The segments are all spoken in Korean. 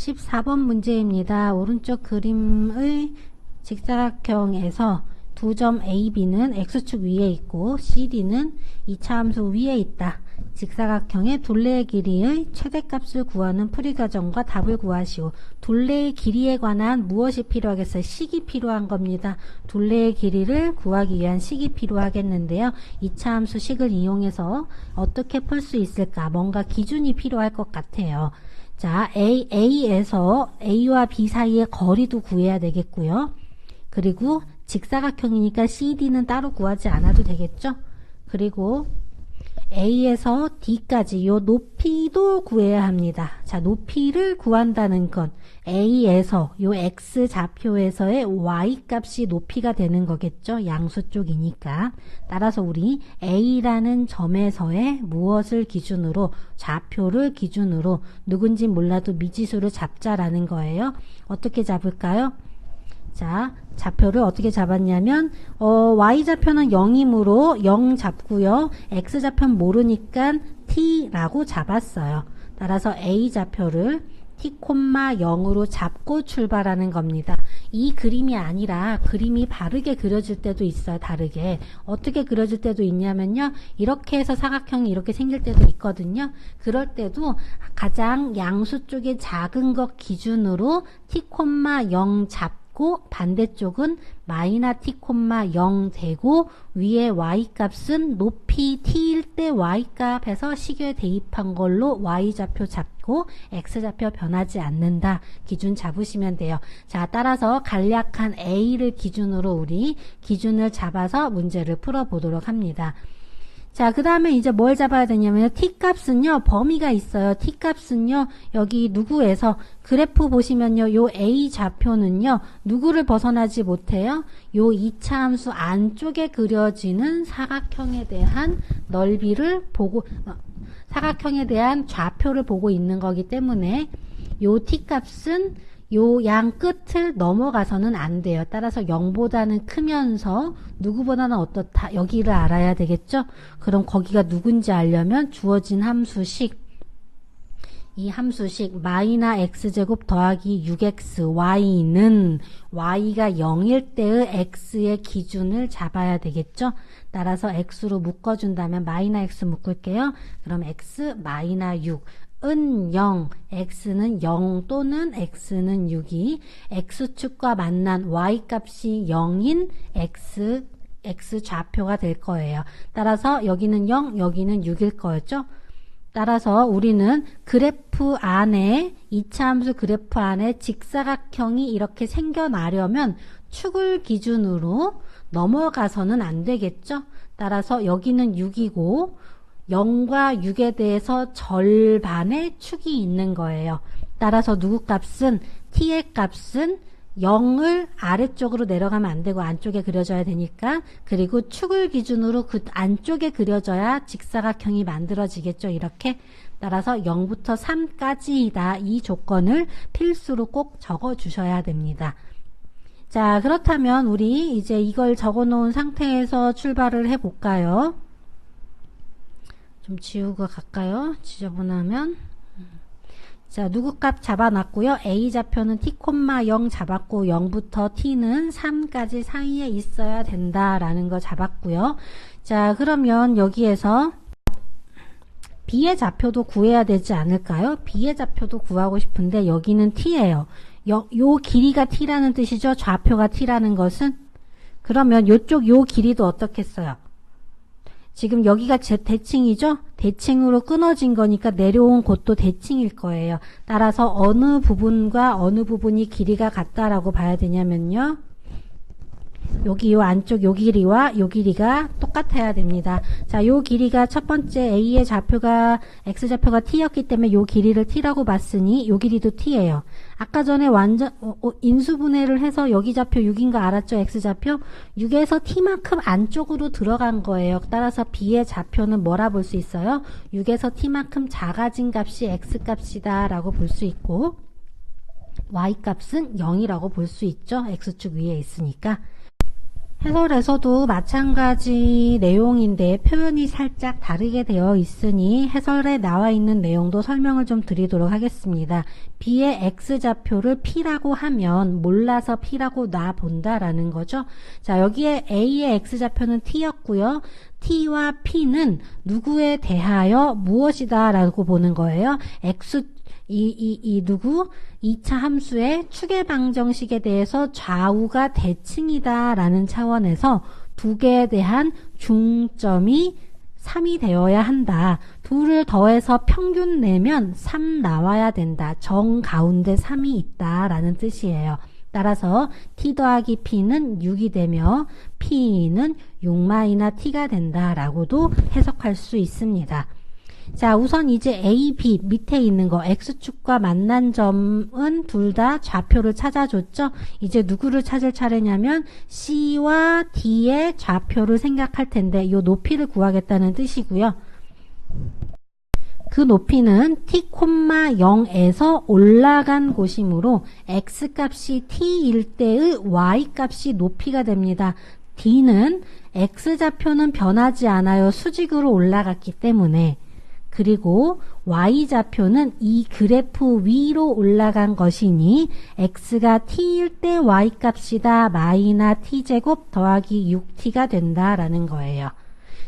14번 문제입니다. 오른쪽 그림의 직사각형에서 두 점 AB는 X축 위에 있고 CD는 이차함수 위에 있다. 직사각형의 둘레의 길이의 최대값을 구하는 풀이 과정과 답을 구하시오. 둘레의 길이에 관한 무엇이 필요하겠어요? 식이 필요한 겁니다. 둘레의 길이를 구하기 위한 식이 필요하겠는데요. 이차 함수 식을 이용해서 어떻게 풀 수 있을까? 뭔가 기준이 필요할 것 같아요. 자, A, A에서 A와 B 사이의 거리도 구해야 되겠고요. 그리고 직사각형이니까 CD는 따로 구하지 않아도 되겠죠? 그리고 A에서 D까지 요 높이도 구해야 합니다. 자, 높이를 구한다는 건 A에서 요 X 좌표에서의 Y 값이 높이가 되는 거겠죠. 양수 쪽이니까. 따라서 우리 A라는 점에서의 무엇을 기준으로 좌표를 기준으로 누군지 몰라도 미지수를 잡자라는 거예요. 어떻게 잡을까요? 자, 좌표를 어떻게 잡았냐면 어, y좌표는 0이므로 0 잡고요. x좌표는 모르니까 t라고 잡았어요. 따라서 a좌표를 t, 0으로 잡고 출발하는 겁니다. 이 그림이 아니라 그림이 바르게 그려질 때도 있어요. 다르게. 어떻게 그려질 때도 있냐면요. 이렇게 해서 사각형이 이렇게 생길 때도 있거든요. 그럴 때도 가장 양수 쪽에 작은 것 기준으로 t, 0 잡고 되고 반대쪽은 마이너 t, 0 되고 위에 y 값은 높이 t일 때 y 값에서 식에 대입한 걸로 y 좌표 잡고 x 좌표 변하지 않는다. 기준 잡으시면 돼요. 자, 따라서 간략한 a를 기준으로 우리 기준을 잡아서 문제를 풀어보도록 합니다. 자, 그 다음에 이제 뭘 잡아야 되냐면 t값은요, 범위가 있어요. t값은요, 여기 누구에서 그래프 보시면요, 요 a 좌표는요, 누구를 벗어나지 못해요? 요 2차 함수 안쪽에 그려지는 사각형에 대한 넓이를 보고, 어, 사각형에 대한 좌표를 보고 있는 거기 때문에 요 t값은 요 양 끝을 넘어가서는 안 돼요. 따라서 0보다는 크면서 누구보다는 어떻다. 여기를 알아야 되겠죠? 그럼 거기가 누군지 알려면 주어진 함수식 이 함수식 마이나 x제곱 더하기 6xy는 y가 0일 때의 x의 기준을 잡아야 되겠죠? 따라서 x로 묶어준다면 마이나 x 묶을게요. 그럼 x 마이나 6 은 0, x는 0 또는 x는 6이 x축과 만난 y값이 0인 x, x 좌표가 될 거예요. 따라서 여기는 0, 여기는 6일 거였죠? 따라서 우리는 그래프 안에 이차 함수 그래프 안에 직사각형이 이렇게 생겨나려면 축을 기준으로 넘어가서는 안 되겠죠? 따라서 여기는 6이고 0과 6에 대해서 절반의 축이 있는 거예요. 따라서 누구 값은 t의 값은 0을 아래쪽으로 내려가면 안 되고 안쪽에 그려져야 되니까 그리고 축을 기준으로 그 안쪽에 그려져야 직사각형이 만들어지겠죠. 이렇게 따라서 0부터 3까지이다. 이 조건을 필수로 꼭 적어 주셔야 됩니다. 자 그렇다면 우리 이제 이걸 적어 놓은 상태에서 출발을 해 볼까요? 좀 지우고 갈까요? 지저분하면 자 누구 값 잡아놨고요. A 좌표는 t, 0 잡았고 0부터 t는 3까지 사이에 있어야 된다라는 거 잡았고요. 자 그러면 여기에서 B의 좌표도 구해야 되지 않을까요? B의 좌표도 구하고 싶은데 여기는 t예요. 요, 요 길이가 t라는 뜻이죠. 좌표가 t라는 것은 그러면 요쪽 요 길이도 어떻겠어요? 지금 여기가 제 대칭이죠? 대칭으로 끊어진 거니까 내려온 곳도 대칭일 거예요. 따라서 어느 부분과 어느 부분이 길이가 같다라고 봐야 되냐면요. 여기 요 안쪽 요 길이와 요 길이가 똑같아야 됩니다. 자, 요 길이가 첫 번째 A의 좌표가 X좌표가 T였기 때문에 요 길이를 T라고 봤으니 요 길이도 T예요. 아까 전에 완전 어, 어, 인수분해를 해서 여기 좌표 6인 거 알았죠? X좌표? 6에서 T만큼 안쪽으로 들어간 거예요. 따라서 B의 좌표는 뭐라 볼 수 있어요? 6에서 T만큼 작아진 값이 X값이다 라고 볼 수 있고 Y값은 0이라고 볼 수 있죠? X축 위에 있으니까. 해설에서도 마찬가지 내용인데 표현이 살짝 다르게 되어 있으니 해설에 나와 있는 내용도 설명을 좀 드리도록 하겠습니다. B의 X좌표를 P라고 하면 몰라서 P라고 놔본다라는 거죠. 자, 여기에 A의 X좌표는 T였고요. T와 P는 누구에 대하여 무엇이다 라고 보는 거예요. X 이, 이, 이 누구? 2차 함수의 추계 방정식에 대해서 좌우가 대칭이다 라는 차원에서 두 개에 대한 중점이 3이 되어야 한다. 둘을 더해서 평균 내면 3 나와야 된다. 정 가운데 3이 있다 라는 뜻이에요. 따라서 t 더하기 p는 6이 되며 p는 6마이나 t가 된다라고도 해석할 수 있습니다. 자, 우선 이제 A, B 밑에 있는 거 X축과 만난 점은 둘 다 좌표를 찾아줬죠. 이제 누구를 찾을 차례냐면 C와 D의 좌표를 생각할 텐데 이 높이를 구하겠다는 뜻이고요. 그 높이는 t, 0에서 올라간 곳이므로 x값이 t일 때의 y값이 높이가 됩니다. d는 x좌표는 변하지 않아요. 수직으로 올라갔기 때문에 그리고 y좌표는 이 그래프 위로 올라간 것이니 x가 t일 때 y값이다 마이나 t제곱 더하기 6t가 된다라는 거예요.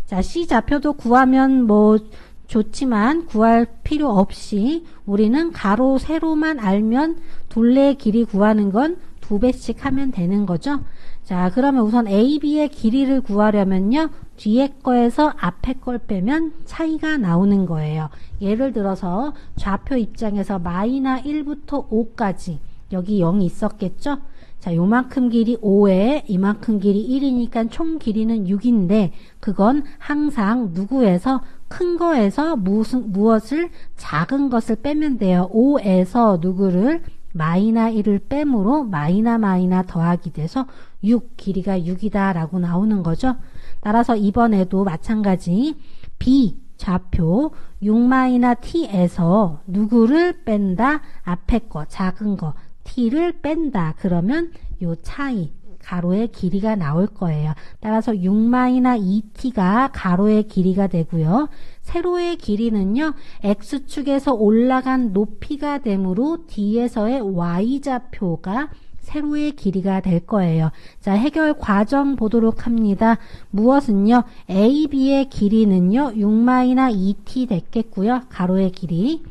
자, c좌표도 구하면 뭐 좋지만 구할 필요 없이 우리는 가로 세로만 알면 둘레의 길이 구하는 건 두 배씩 하면 되는 거죠. 자, 그러면 우선 AB의 길이를 구하려면요. 뒤에 거에서 앞에 걸 빼면 차이가 나오는 거예요. 예를 들어서 좌표 입장에서 마이나 1부터 5까지 여기 0이 있었겠죠? 자, 요만큼 길이 5에 이만큼 길이 1이니까 총 길이는 6인데 그건 항상 누구에서 큰 거에서 무슨, 무엇을 작은 것을 빼면 돼요. 5에서 누구를 마이나 1을 빼므로 마이나 마이나 더하기 돼서 6 길이가 6이다 라고 나오는 거죠. 따라서 이번에도 마찬가지 B 좌표 6-t에서 누구를 뺀다? 앞에 거 작은 거 t를 뺀다. 그러면 요 차이 가로의 길이가 나올 거예요. 따라서 6-2t가 가로의 길이가 되고요. 세로의 길이는요. x축에서 올라간 높이가 되므로 뒤에서의 y좌표가 세로의 길이가 될 거예요. 자, 해결 과정 보도록 합니다. 무엇은요? AB의 길이는요. 6-2t 됐겠고요. 가로의 길이.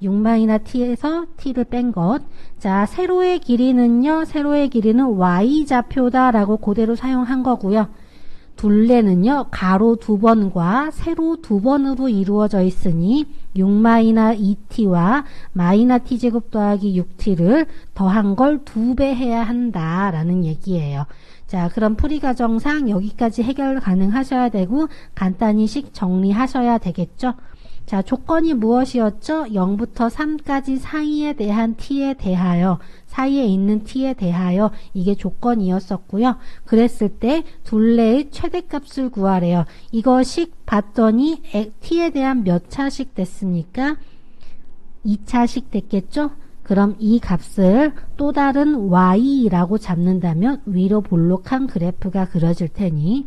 6-t에서 t를 뺀 것. 자, 세로의 길이는요. 세로의 길이는 y좌표다라고 그대로 사용한 거고요. 둘레는요. 가로 두 번과 세로 두 번으로 이루어져 있으니 6-2t와 마이나 t제곱 더하기 6t를 더한 걸 두 배 해야 한다라는 얘기예요. 자, 그럼 풀이 과정상 여기까지 해결 가능하셔야 되고 간단히 식 정리하셔야 되겠죠. 자, 조건이 무엇이었죠? 0부터 3까지 사이에 대한 t에 대하여 사이에 있는 t에 대하여 이게 조건이었었고요. 그랬을 때 둘레의 최대값을 구하래요. 이거식 봤더니 t에 대한 몇 차식 됐습니까? 2차식 됐겠죠? 그럼 이 값을 또 다른 y라고 잡는다면 위로 볼록한 그래프가 그려질 테니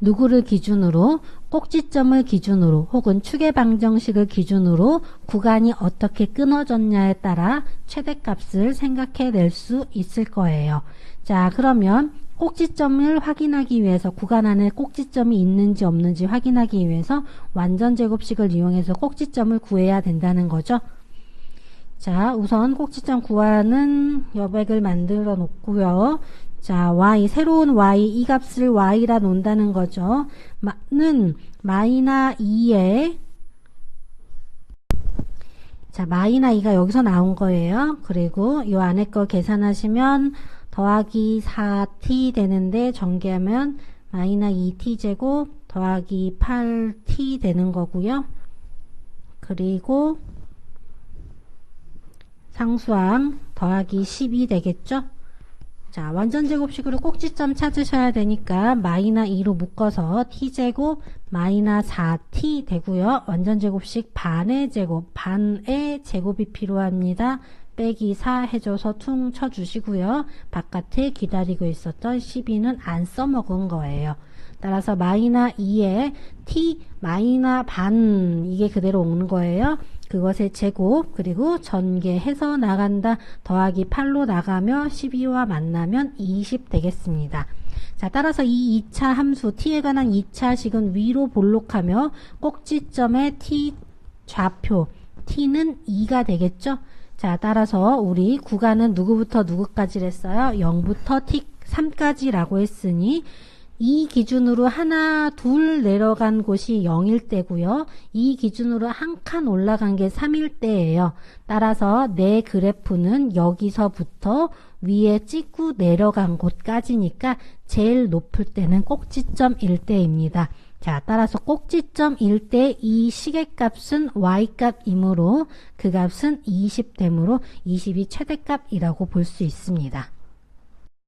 누구를 기준으로 꼭지점을 기준으로 혹은 축의 방정식을 기준으로 구간이 어떻게 끊어졌냐에 따라 최대값을 생각해 낼 수 있을 거예요. 자 그러면 꼭지점을 확인하기 위해서 구간 안에 꼭지점이 있는지 없는지 확인하기 위해서 완전 제곱식을 이용해서 꼭지점을 구해야 된다는 거죠. 자 우선 꼭지점 구하는 여백을 만들어 놓고요. 자, y, 새로운 y, 이 값을 y라 놓는다는 거죠. 는 마이나 2에 자, 마이나 2가 여기서 나온 거예요. 그리고 이 안에 거 계산하시면 더하기 4t 되는데 전개하면 마이나 2t 제곱 더하기 8t 되는 거고요. 그리고 상수항 더하기 10이 되겠죠. 자, 완전 제곱식으로 꼭지점 찾으셔야 되니까 마이나 2로 묶어서 t제곱 마이나 4t 되고요. 완전 제곱식 반의 제곱, 반의 제곱이 필요합니다. 빼기 4 해줘서 퉁 쳐주시고요. 바깥에 기다리고 있었던 12는 안 써먹은 거예요. 따라서 마이너 2에 t 마이너 반 이게 그대로 오는 거예요. 그것의 제곱 그리고 전개해서 나간다 더하기 8로 나가며 12와 만나면 20 되겠습니다. 자 따라서 이 2차 함수 t에 관한 2차식은 위로 볼록하며 꼭지점의 t 좌표 t는 2가 되겠죠. 자 따라서 우리 구간은 누구부터 누구까지 했어요? 0부터 t 3까지라고 했으니 이 기준으로 하나, 둘 내려간 곳이 0일 때고요. 이 기준으로 한 칸 올라간 게 3일 때예요. 따라서 내 그래프는 여기서부터 위에 찍고 내려간 곳까지니까 제일 높을 때는 꼭지점 1대입니다. 자, 따라서 꼭지점 1대 이 시계값은 y값이므로 그 값은 20되므로 20이 최대값이라고 볼 수 있습니다.